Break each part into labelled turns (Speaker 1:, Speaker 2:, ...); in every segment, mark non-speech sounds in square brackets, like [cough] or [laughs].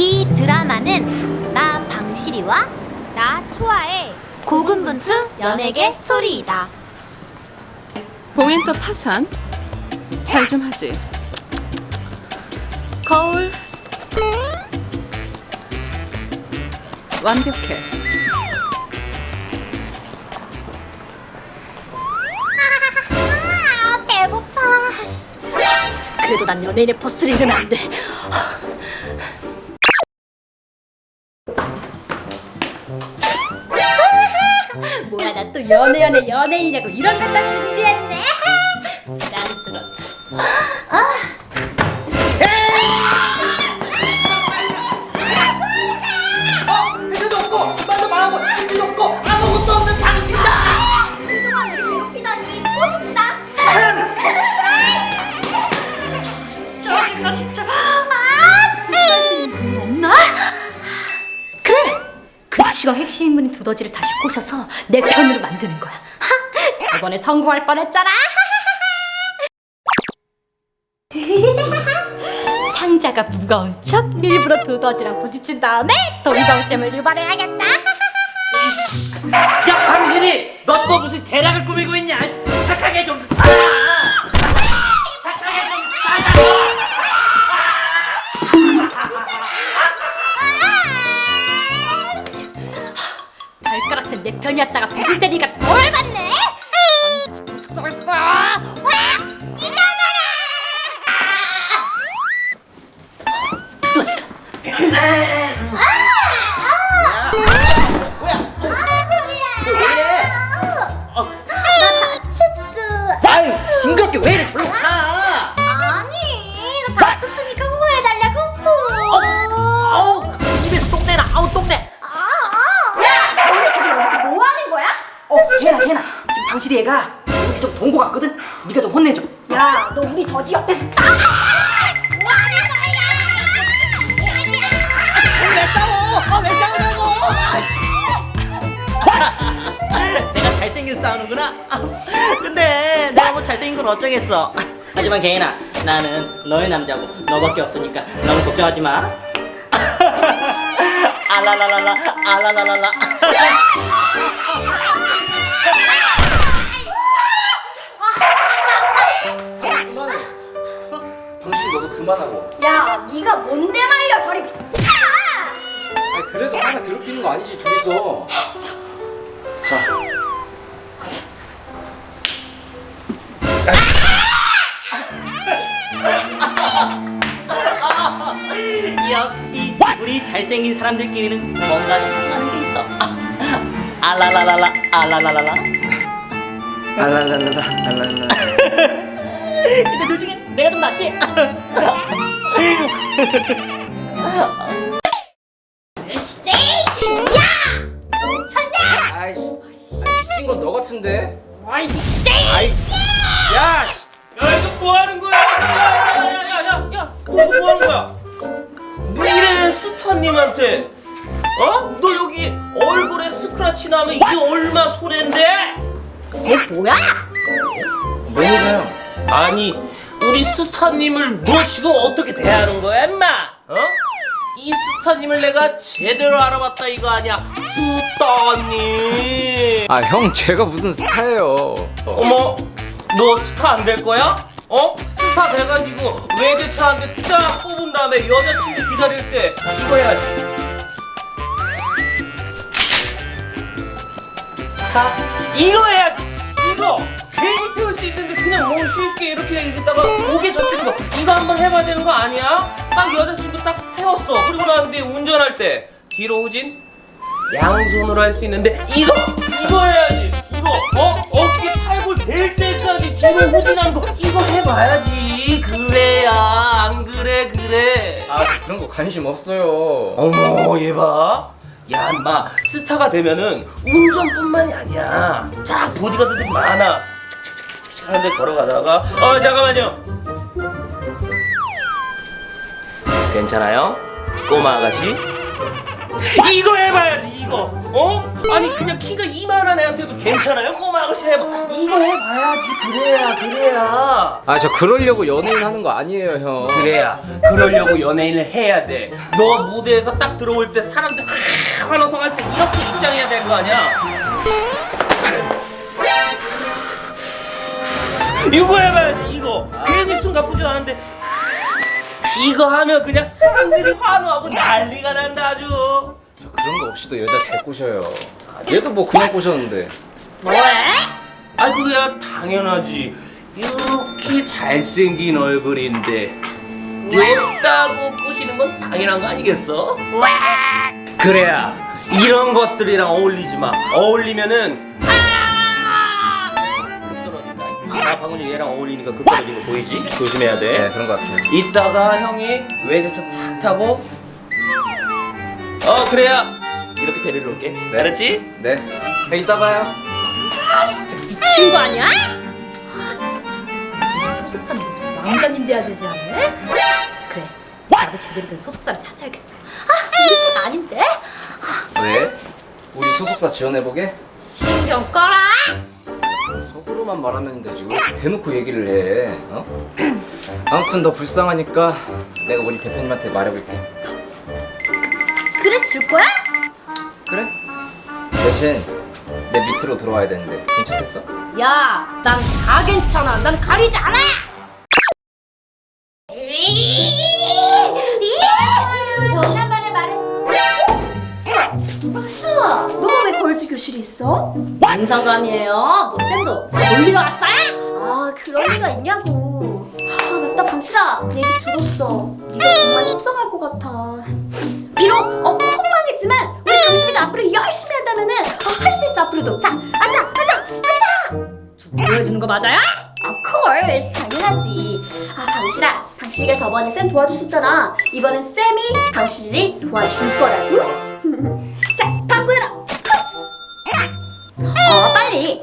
Speaker 1: 이 드라마는 나 방실이와 나 초아의 고군분투 연예계 스토리이다.
Speaker 2: 봉엔터 파산 잘 좀 하지 거울 완벽해
Speaker 1: 아, 배고파. 그래도 난 연예인의 버스를 잃으면 안 돼. [laughs] 뭐야 나 또 연애 연애 연예인이라고 이런 것도 준비했네. [laughs] 부담스럽지.
Speaker 3: 해
Speaker 1: 그치가 핵심 인물인 두더지를 다시 꼬셔서 내 편으로 만드는 거야. 하, 저번에 성공할 뻔했잖아. [laughs] 상자가 무거운 척 일부러 두더지랑 부딪힌 다음에 동정심을 유발해야겠다.
Speaker 3: 야 당신이 너 또 무슨 재량을 꾸미고 있냐 착하게 좀 살아
Speaker 1: 내 편이었다가 배신 때리니까 더 열받네. 어
Speaker 3: 걔나 걔나 지금 당신이 애가 여기 좀 동고 같거든? 네가 좀 혼내줘.
Speaker 1: 야, 너 우리 더지 옆에서 딱.
Speaker 3: 왜 싸워? 아 왜 싸우냐고? [laughs] 내가 잘생겨서 싸우는구나. 아, [laughs] 근데 내가 뭐 잘생긴 건 어쩌겠어. 하지만 개인아 나는 너의 남자고 너밖에 없으니까 너무 걱정하지 마. [laughs] 알라라라라 알라라라라 잘생긴 사람들끼리는 뭔가 좀 통하는 게 있어 아, 알라라라라 알라라라라
Speaker 4: 알랄랄랄라 알랄랄라.
Speaker 3: 근데 둘 중에 내가 좀 낫지?
Speaker 1: 야! 너 미쳤냐?
Speaker 4: 아이씨. 아이, 미친 건 너 같은데.
Speaker 1: 아이, 으쌰!
Speaker 4: 아이. 야. 씨.
Speaker 5: 야 이거 뭐 하는 거야? 야야야야야야! 너 이거 뭐 하는 거야? 스타님한테 어? 너 여기 얼굴에 스크래치 나면 이게 얼마 소린데?
Speaker 1: 얘 뭐야?
Speaker 4: 매니저요.
Speaker 5: 아니 우리 스타님을 너 지금 어떻게 대하는 거야 임마? 어? 이 스타님을 내가 제대로 알아봤다 이거 아니야 스타님
Speaker 4: 아 형 제가 무슨 스타예요.
Speaker 5: 어머 너 스타 안 될 거야? 어? 스타 돼가지고 외제차 한 대 딱 뽑은 다음에 여자친구 기다릴 때 이거 해야지. 다 이거 해야지. 이거 괜히 태울 수 있는데 그냥 뭐 쉽게 이렇게 이랬다가 목에 젖히는 거. 이거 한번 해봐야 되는 거 아니야? 딱 여자친구 딱 태웠어. 그리고 난 뒤에 운전할 때 뒤로 후진. 양손으로 할 수 있는데 이거 이거 해야지. 이거 어 팔골 될 때까지 뒤로 후진하는 거 이거 해봐야지. 그래야 안 그래 그래.
Speaker 4: 아 그런 거 관심 없어요.
Speaker 5: 어머 얘봐. 야 인마 스타가 되면은 운전뿐만이 아니야. 자 보디가드들이 많아. 착착착착 하는데 걸어가다가 어 잠깐만요. 괜찮아요? 꼬마 아가씨? 이거 해봐야지 이거 어? 아니 그냥 키가 이만한 애한테도 괜찮아요? 꼬마 아가씨 해봐. 이거 해봐야지. 그래야 그래야.
Speaker 4: 아 저 그러려고 연예인 하는 거 아니에요 형.
Speaker 5: 그래야. 그러려고 연예인을 해야 돼너 무대에서 딱 들어올 때 사람들 아, 환호성 할 때 이렇게 입장해야 될 거 아니야? 이거 해봐야지 이거. 괜히 숨 가쁘지도 않은데. 이거 하면 그냥 사람들이 환호하고 난리가 난다 아주.
Speaker 4: 저 그런 거 없이도 여자 잘 꼬셔요. 아, 얘도 뭐 그냥 꼬셨는데.
Speaker 1: 뭐래?
Speaker 5: 아이 그야. 당연하지. 이렇게 잘생긴 얼굴인데 예쁘다고 꼬시는 건 당연한 거 아니겠어? 그래야 이런 것들이랑 어울리지 마. 어울리면은 떨어진다. 나 방금 전에 얘랑 어울리니까 그 떨어진 거 보이지? 조심해야 네돼
Speaker 4: 그런 거 같아요.
Speaker 5: 이따가 형이 외제차 탁 타고 어 그래야 이렇게 데리러 올게
Speaker 4: 네.
Speaker 5: 알았지?
Speaker 4: 네 형, 이따 봐요
Speaker 1: 미친 거 아니야? 아, 소속사는 무슨 왕자님 돼야 되지 않네? 그래, 나도 제대로 된 소속사를 찾아야겠어. 아, 우리 편 아닌데?
Speaker 4: 왜? 우리 소속사 지원해보게?
Speaker 1: 신경 꺼라.
Speaker 4: 속으로만 말하면 되지 왜 대놓고 얘기를 해 어? [clears throat] 아무튼 너 불쌍하니까 내가 우리 대표님한테 말해볼게
Speaker 1: 줄 거야?
Speaker 4: 그래? 대신 내 밑으로 들어와야 되는데 괜찮겠어?
Speaker 1: 야, 난 다 괜찮아. 난 가리지 않아.
Speaker 6: 지난번에 말은 박수아 너가 왜 걸즈 교실에 있어?
Speaker 1: 뭔 상관이에요? 너 쌤도 저 놀리러 왔어요?
Speaker 6: 아 그럴 리가 있냐고 아 맞다 방실아 얘기 들었어 네가 정말 속상할 것 같아 어 폭망했지만 우리 강실이가 앞으로 열심히 한다면은 어, 할 수 있어 앞으로도. 자 앉아 앉아 앉아!
Speaker 1: 보여주는 거 맞아요?
Speaker 6: Of course 당연하지. 아 방실아 방실이가 저번에 쌤 도와줬었잖아. 이번엔 쌤이 방실이를 도와줄 거라고. [laughs] 자 방구해라! 어 빨리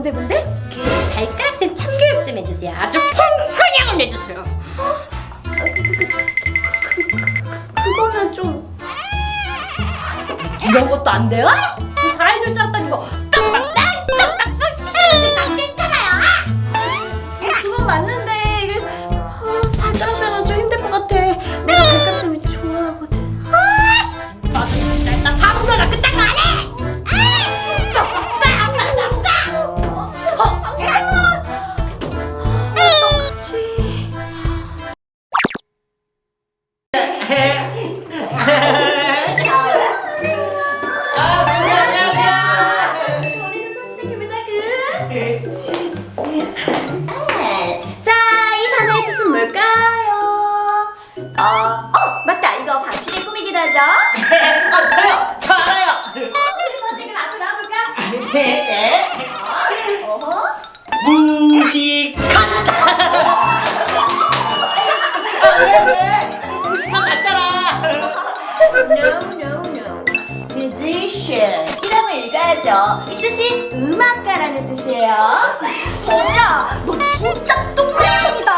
Speaker 6: 뭔데 뭔데?
Speaker 1: 그 발가락쌤 참교육 좀 해주세요. 아주 펑크냥을 내주세요.
Speaker 6: 그거는 좀
Speaker 1: 이런 것도 안 돼요?
Speaker 6: 읽어야죠. 이 뜻이 음악가라는 뜻이에요. 진짜, 너 진짜 똥망청이다.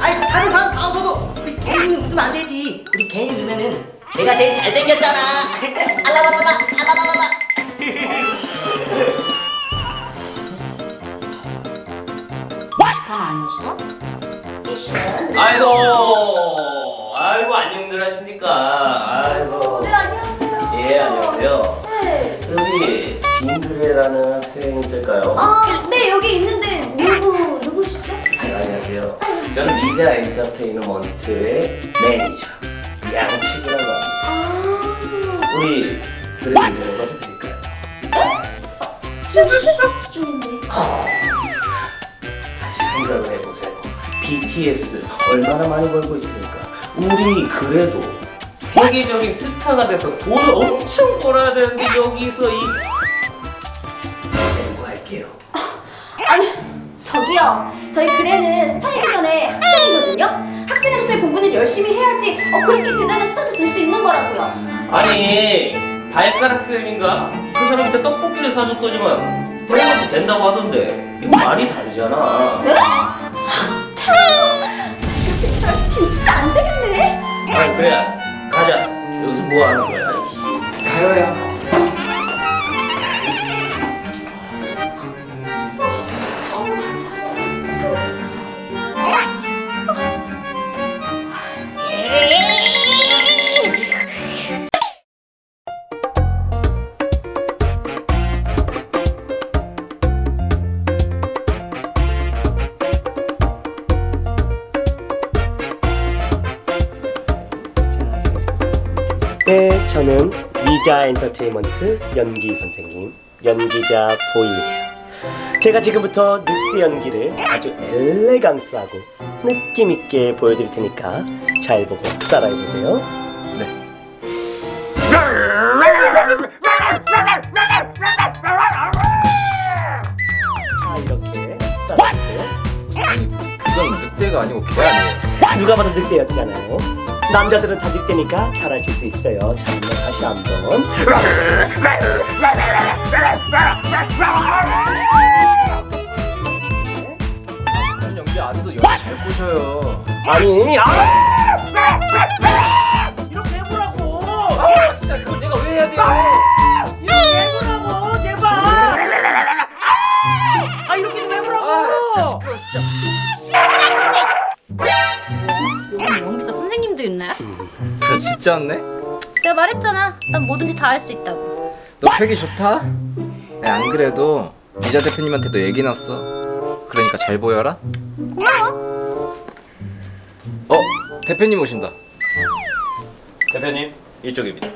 Speaker 3: 아니, 다른 사람 다 웃어도 우리 개인이 웃으면 안 되지. 우리 개인이 웃으면은 내가 제일 잘생겼잖아. [laughs] 알라바바바, 알라바바바.
Speaker 1: 아니었어?
Speaker 5: 아이고 아이고 안녕들 하십니까 아이고
Speaker 6: 네, 안녕하세요.
Speaker 5: 예 안녕하세요 김그래라는 학생이 있을까요?
Speaker 6: 아, 네, 여기 있는데 누구, 누구시죠?
Speaker 5: 네, 안녕하세요 저는 리자 엔터테인먼트의 매니저 양치기라고 합니다
Speaker 6: 아,
Speaker 5: 우리 그래 좀 들어봐도 될까요?
Speaker 6: 지금 수업 중인데.
Speaker 5: 다시 생각을 해보세요 BTS 얼마나 많이 벌고 있습니까 우리 그래도 세계적인 스타가 돼서 돈을 엄청 벌어야 되는데 여기서 이
Speaker 6: 저기요. 저희 그래는 스타이기 전에 학생이거든요. 학생으로서의 공부는 열심히 해야지 어, 그렇게 대단한 스타도 될 수 있는 거라고요.
Speaker 5: 아니 발가락 쌤인가? 그 사람한테 떡볶이를 사줬더니만 대화도 된다고 하던데 이거 말이 다르잖아.
Speaker 6: 네? 교수님 이 사람 진짜 안 되겠네.
Speaker 5: 아니 그래 가자. 여기서 뭐 하는 거야?
Speaker 4: 가요야.
Speaker 7: 네, 저는 위자 엔터테인먼트 연기 선생님, 연기자 보이예요. 제가 지금부터 늑대 연기를 아주 엘레강스하고 느낌 있게 보여드릴 테니까 잘 보고 따라해 보세요.
Speaker 4: 네.
Speaker 7: 자, 이렇게 따라해
Speaker 4: 아니 그건 늑대가 아니고 개 아니에요.
Speaker 7: 누가 봐도 늑대였잖아요. 남자들은 다 늑대니까 잘하실 수 있어요. 자, 다시 한 번.
Speaker 4: 그런 연기 아니도 연기 잘 꼬셔요.
Speaker 7: 아니, 아!
Speaker 3: 이렇게 해보라고.
Speaker 4: 아 진짜 그걸 내가 왜 해야 돼요? 진짜 왔네.
Speaker 1: 내가 말했잖아. 난 뭐든지 다 할 수 있다고.
Speaker 4: 너 팩이 좋다? 야, 안 그래도 이자 대표님한테도 얘기 났어. 그러니까 잘 보여라.
Speaker 1: 고마워.
Speaker 4: 어, 대표님 오신다.
Speaker 5: 대표님 이쪽입니다.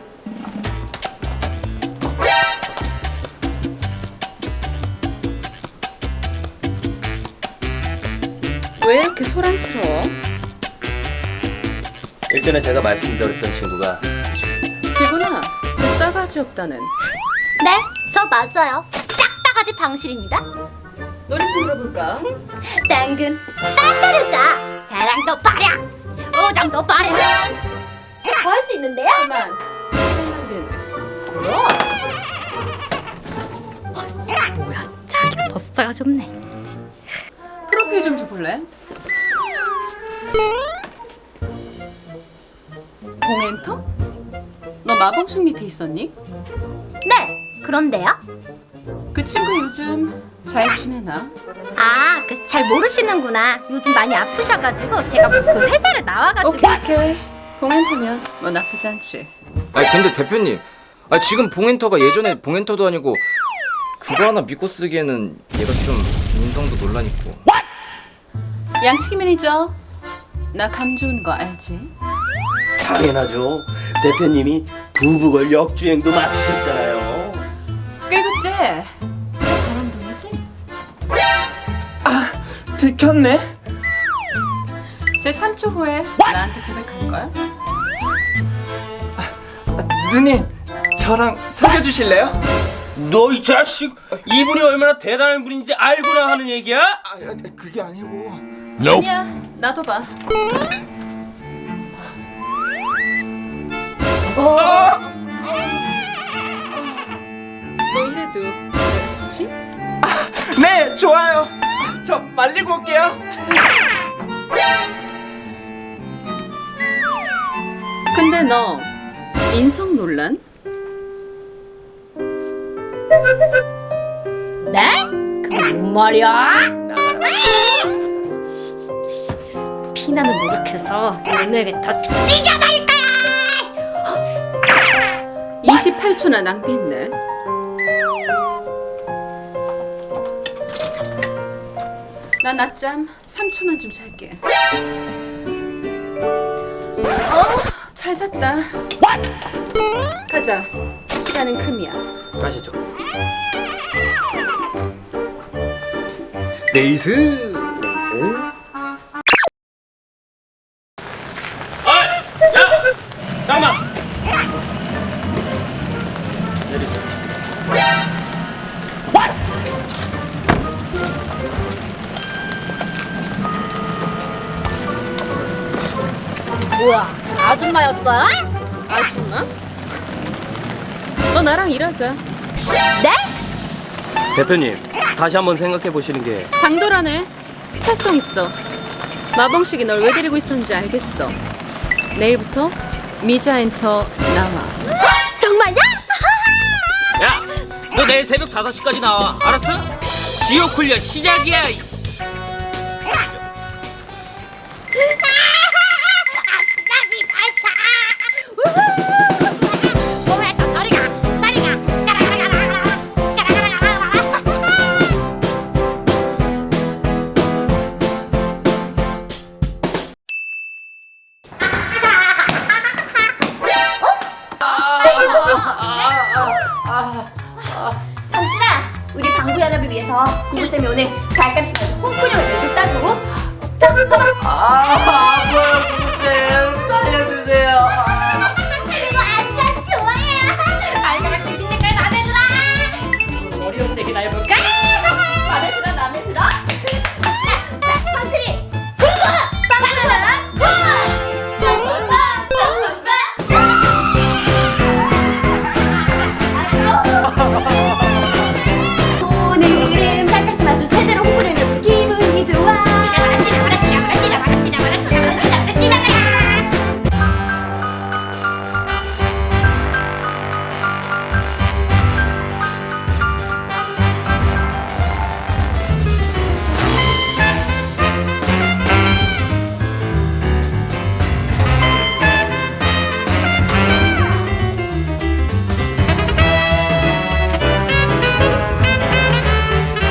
Speaker 2: 왜 이렇게 소란스러워?
Speaker 5: 일전에 제가 말씀드렸던 친구가
Speaker 2: 기구나 그 싸가지 없다는
Speaker 6: 네, 저 맞아요. 짝다가지 방실입니다.
Speaker 2: 노래 좀 들어볼까?
Speaker 6: 당근 [laughs] 따따르자 사랑도 빠랴 우정도 빠랴 더할 수 있는데요?
Speaker 2: 그만 시간 낭비네
Speaker 1: 뭐야, 자기가 더 싸가지 없네.
Speaker 2: 프로필 좀 줘볼래? 봉엔터? 너 마봉숙 밑에 있었니?
Speaker 6: 네, 그런데요?
Speaker 2: 그 친구 요즘 잘 지내나?
Speaker 6: 아, 그 잘 모르시는구나. 요즘 많이 아프셔가지고 제가 그 회사를 나와가지고
Speaker 2: 오케이 오케이 봉엔터면 뭐 나쁘지 않지
Speaker 4: 아니 근데 대표님, 아 지금 봉엔터가 예전에 봉엔터도 아니고 그거 하나 믿고 쓰기에는 얘가 좀 인성도 논란 있고.
Speaker 2: 양치기 매니저 나 감 좋은 거 알지?
Speaker 7: 당연하죠. 대표님이 부부걸 역주행도 맡으셨잖아요.
Speaker 2: 그리고 쟤 바람둥이지?
Speaker 8: 들켰네?
Speaker 2: 쟤 3초 후에 나한테 고백할 걸?
Speaker 8: 누님 저랑 사귀어 주실래요?
Speaker 5: 너 이 자식 이분이 얼마나 대단한 분인지 알고나 하는 얘기야?
Speaker 8: 아, 그게 아니고
Speaker 2: 아니야 나도 봐
Speaker 8: 좋아요 저 말리고 올게요
Speaker 2: 근데 너 인성 논란?
Speaker 1: 네? 뭔 말이야? 피나는 노력해서 오늘게 다 찢어버릴 거야!
Speaker 2: 28초나 낭비했네 나 낮잠 3초만 좀 잘게. 어, 잘 잤다. 가자. 시간은 금이야.
Speaker 5: 가시죠.
Speaker 7: 네이스.
Speaker 1: 뭐야 아줌마였어요?
Speaker 2: 아줌마? 너 나랑 일하자.
Speaker 1: 네?
Speaker 5: 대표님 다시 한번 생각해 보시는 게
Speaker 2: 강도라네. 스타성 있어. 마봉식이 널 왜 데리고 있었는지 알겠어. 내일부터 미자엔터 나와.
Speaker 1: 정말요?
Speaker 5: 야! 너 내일 새벽 5시까지 나와 알았어? 지옥 훈련 시작이야
Speaker 6: 우리 방구 연합을 위해서 구구쌤이 오늘 말고 콩쿠령을 내줬다고. 자, 봐봐.